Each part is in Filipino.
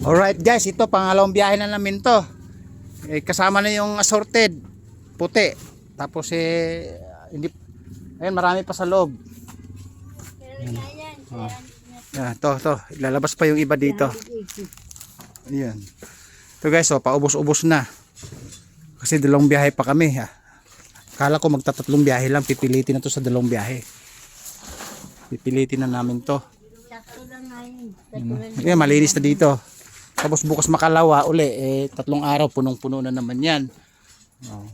Alright guys, ito pangalawang biyahe na namin to. Eh, kasama na yung assorted puti. Tapos eh hindi ayun marami pa sa loob. Ah, to, to. Lalabas pa yung iba dito. Ayan. Ito guys, oh, paubos-ubos na. Kasi dalawang biyahe pa kami. Ha. Kala ko magtatatlong biyahe lang. Pipilitin na to sa dalawang biyahe. Pipilitin na namin to. Sakto lang ngayon. Ayan, malinis na dito. Tapos bukas makalawa uli, eh, tatlong araw, punong-puno na naman yan. Oh.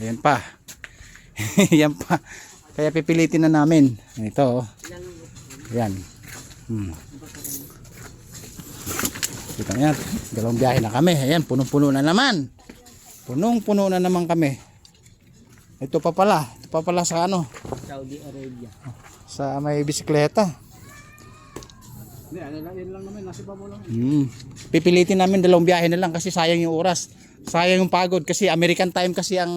Ayan pa. Ayan pa. Kaya pipilitin na namin. Ito. oh. Ayan. Hmm. Kita niya, dalawang biyahe na kami. Ayan, punong-puno na naman. Punong-puno na naman kami. Ito pa pala. Ito pa pala sa ano, Saudi Arabia. sa may bisikleta. Hindi, ano lang, yun lang naman, nasi lang. Hmm. Pipilitin namin dalawang biyahe na lang kasi sayang yung oras. Sayang yung pagod kasi American time kasi ang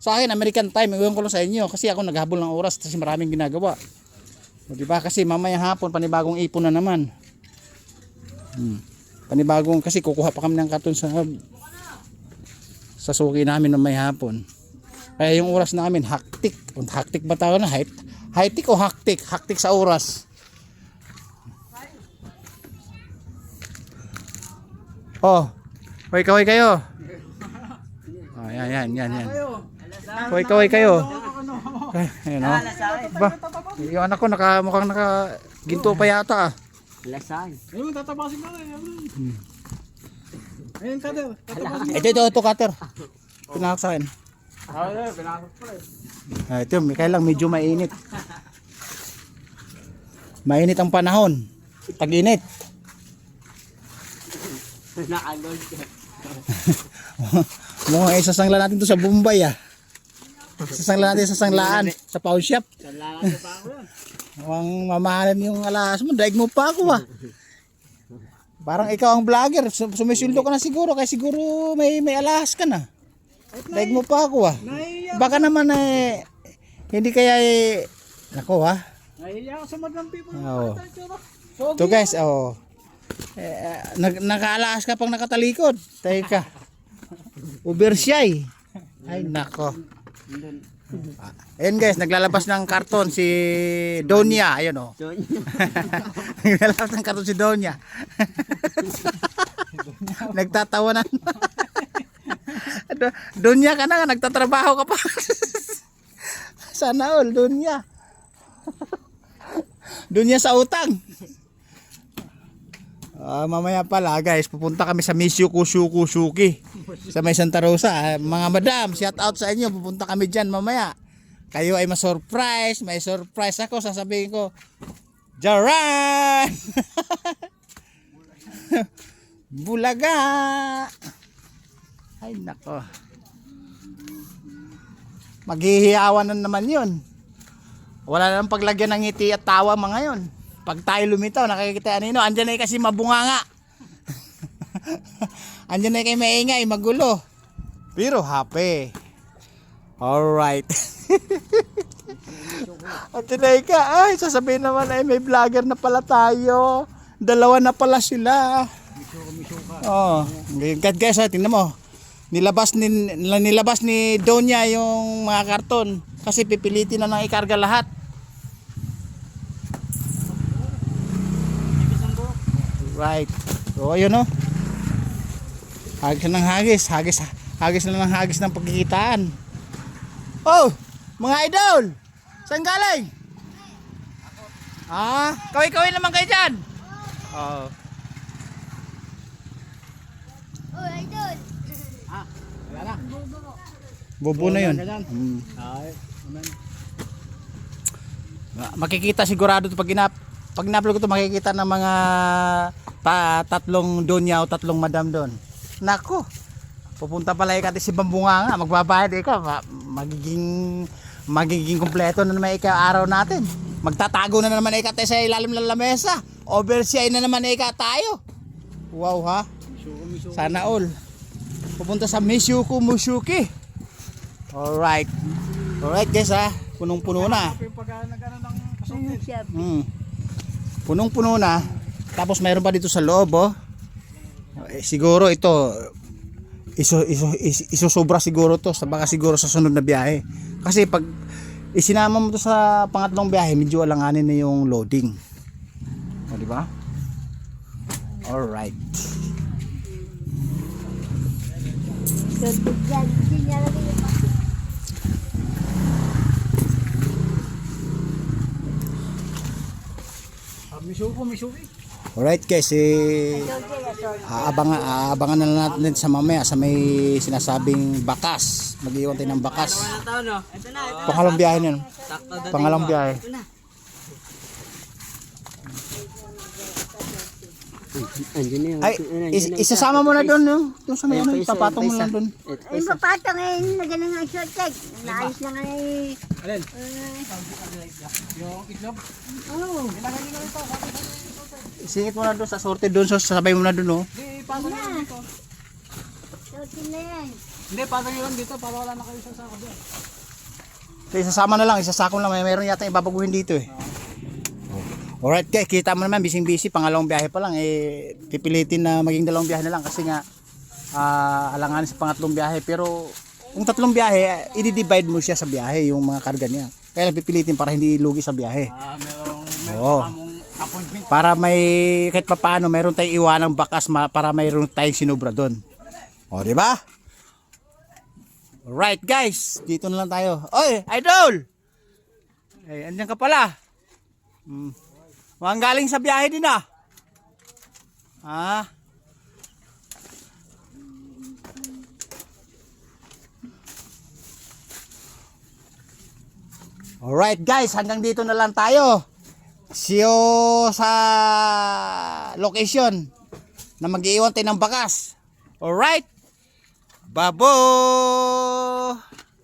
sa akin American time. Iwan ko lang sa inyo kasi ako naghabol ng oras kasi maraming ginagawa. O, di ba? Kasi mamaya hapon panibagong ipon na naman. Hmm. Panibagong kasi kukuha pa kami ng karton sa sa suki namin ng may hapon. Kaya yung oras namin hektik. Hektik ba tawag na? Hektik hektik o hektik? Hektik sa oras. Oh. Hoy kaway kayo. Oh, yan yan yan yan. Hoy kaway kayo. Ay, Ayun oh. Ba, yung anak ko naka mukhang naka ginto pa yata ah. Lasay. Ayun, tatabasin mo rin. Ayun, kader. Tatabasin. Ito ito ito cutter. Pinahak sa akin. Ay, pinakot pa rin. Ah, ito, may kailang medyo mainit. Mainit ang panahon. Tag-init. Nakagold ka. Mukhang isasangla natin to sa Bombay ah. Sasangla natin sa sanglaan sa pawn shop. Kailangan pa ako. Mukhang mamahalan yung alas mo. Daig mo pa ako ah. Parang ikaw ang vlogger. Sum- Sumisuldo ka na siguro. Kaya siguro may, may alas ka na. Daig mo pa ako ah. Baka naman eh, hindi kaya eh, nako ah. Nahiya ka sa madlang people. Oo. So, guys, oh. Eh, nag nakaalas ka pang nakatalikod. Teka. Uber siya eh. Ay nako. Ah, Ayan guys, naglalabas ng karton si Donya. Ayun oh. Naglalabas ng karton si Donya. Nagtatawanan. Do- Donya ka na, nagtatrabaho ka pa. Sana all, Donya. Donya sa utang. Ah, mamaya pala guys, pupunta kami sa Mishuku Shuku Shuki sa may Santa Rosa. Ah, mga madam, shout out sa inyo. Pupunta kami diyan mamaya. Kayo ay ma-surprise, may surprise ako. Sasabihin ko, Jaran! Bulaga! Ay nako. Maghihiyawan na naman yun. Wala nang paglagyan ng ngiti at tawa mga yon. Pag tayo lumitaw, nakikita nino, andyan na kasi mabunganga. andyan na kayo maingay, magulo. Pero happy. Alright. At tinay ka, ay, sasabihin naman ay may vlogger na pala tayo. Dalawa na pala sila. Oh, God guys, ha, tingnan mo. Nilabas ni nilabas ni Donya yung mga karton kasi pipilitin na nang ikarga lahat. Right. So ayun no. Hagis na ng hagis, hagis hagis na ng hagis ng pagkikitaan. Oh, mga idol. Saan galing? Ah, kaway-kaway naman kayo dyan. Oh. Oh, idol. Wala na. Bobo na yun. Mm. Makikita sigurado to pag inap pag in-upload ko to makikita ng mga ta- tatlong donya o tatlong madam doon. Nako. Pupunta pala ikati si Bambunga nga, magbabayad ikaw, ma- magiging magiging kumpleto na naman ikaw araw natin. Magtatago na naman ikate sa ilalim ng lamesa. Overseas na naman ika tayo. Wow ha. Sana all. Pupunta sa Mishuku Mushuki. Alright. Alright guys ha. Punong-puno na. Hmm. Punong-puno na. Tapos mayroon pa dito sa loob oh. Eh, siguro ito iso, iso, is, isusobra siguro to sa baka siguro sa sunod na biyahe. Kasi pag isinama mo to sa pangatlong biyahe, medyo alanganin na yung loading. O, di ba? So, bigyan, hindi niya lang yung pati. May suko, may suki. Alright guys, eh, aabangan, aabangan na lang natin sa mamaya sa may sinasabing bakas. Mag-iwan tayo ng bakas. Pangalawang biyahe na yun. Pangalawang biyahe. Andiyan na yung... Ay, is, isasama mo na doon, no? Doon sa may ano, papatong mo na doon. Ay, papatang eh, nagaling ang short leg. Naayos na nga eh. Alin? Uh, Yung itlog? Oo. Isingit mo na doon sa sorted doon, so sabay mo na doon, no? Hindi, pasok nyo lang dito. Shortin na yan. Hindi, pasok nyo lang dito para wala na kayo sa sako doon. So, isasama na lang, isasako lang. May meron yata ibabaguhin dito, eh. Alright guys, kita mo naman, bising-busy, pangalawang biyahe pa lang, eh, pipilitin na maging dalawang biyahe na lang kasi nga, ah, alanganin sa pangatlong biyahe. Pero, kung tatlong biyahe, eh, i-divide mo siya sa biyahe, yung mga karga niya. Kaya pipilitin para hindi lugi sa biyahe. Ah, merong, merong appointment. Para may, kahit pa paano, meron tayong iwanang bakas ma, para mayroon tayong sinubra doon. O, di ba? Alright guys, dito na lang tayo. Oy, idol! Eh, andyan ka pala. Hmm. Mukhang galing sa biyahe din ah. Ah. Alright guys, hanggang dito na lang tayo. See you sa location na mag-iwan ng bakas. Alright? Babo!